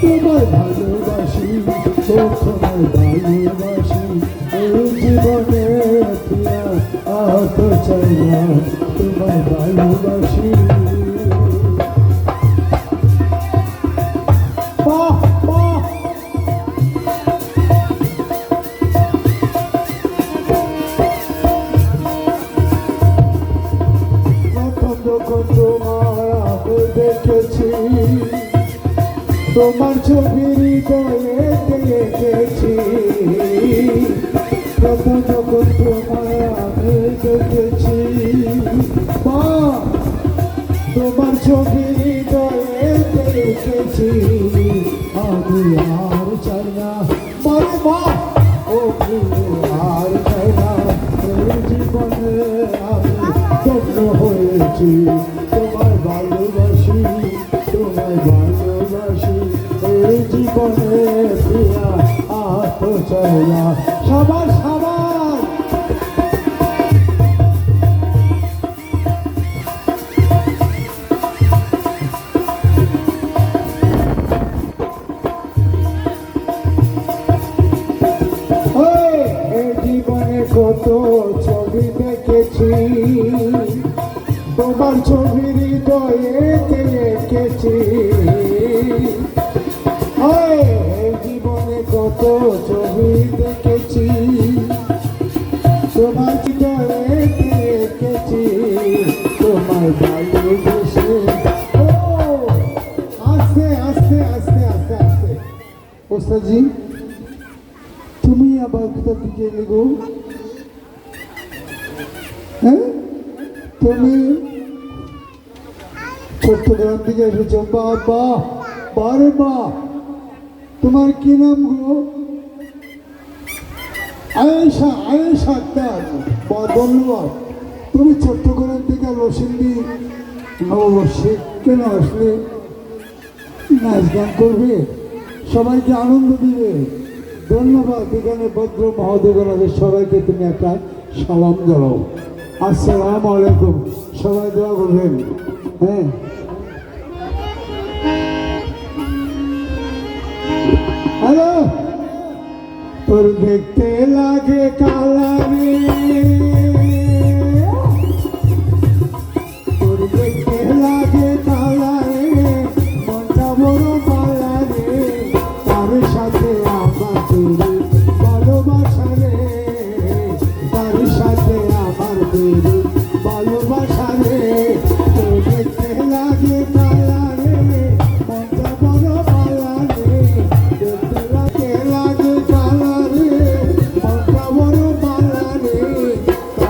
তোমায় ভালোবাসি তোমায় ভালোবাসি এই জীবনে প্রিয়া অতুঝে না দেখেছি। তোমার ছবি হৃদয়ে দেখেছি। প্রথম যখন তোমার আমি দেখেছি। মা, তোমার ছবি হৃদয়ে দেখেছি। আমি আর চাই না। মরে মা, ও আর চাই না। জীবনে আমি হয়েছি। তো সবার কত ছবি দেখেছি তোমার ছবি হৃদয়ে কত ছবি দেখেছি। তোমার আস্তে আস্তে আস্তে আস্তে আস্তে। ওস্তাদজি, তুমি আবার কোথা থেকে এলে গো? হ্যাঁ? তুমি চট্টগ্রাম থেকে এসেছ। বাবা বারে বা তোমার কি নাম গো? আয়েশা আয়েশা আক্তার তুমি চট্টগ্রাম থেকে রসিন্দি নববর্ষে কেন আসলে? নাচ গান করবে? সবাইকে আনন্দ দিবে। ধন্যবাদ, এখানে ভদ্র মহোদয়গণদের সবাইকে তুমি একটা সালাম জানাও। আসসালাম আলাইকুম। সবাই দোয়া করবেন। হ্যাঁ। দেখতে লাগে কালারে তোর দেখতে লাগে কালারে মনটা বড়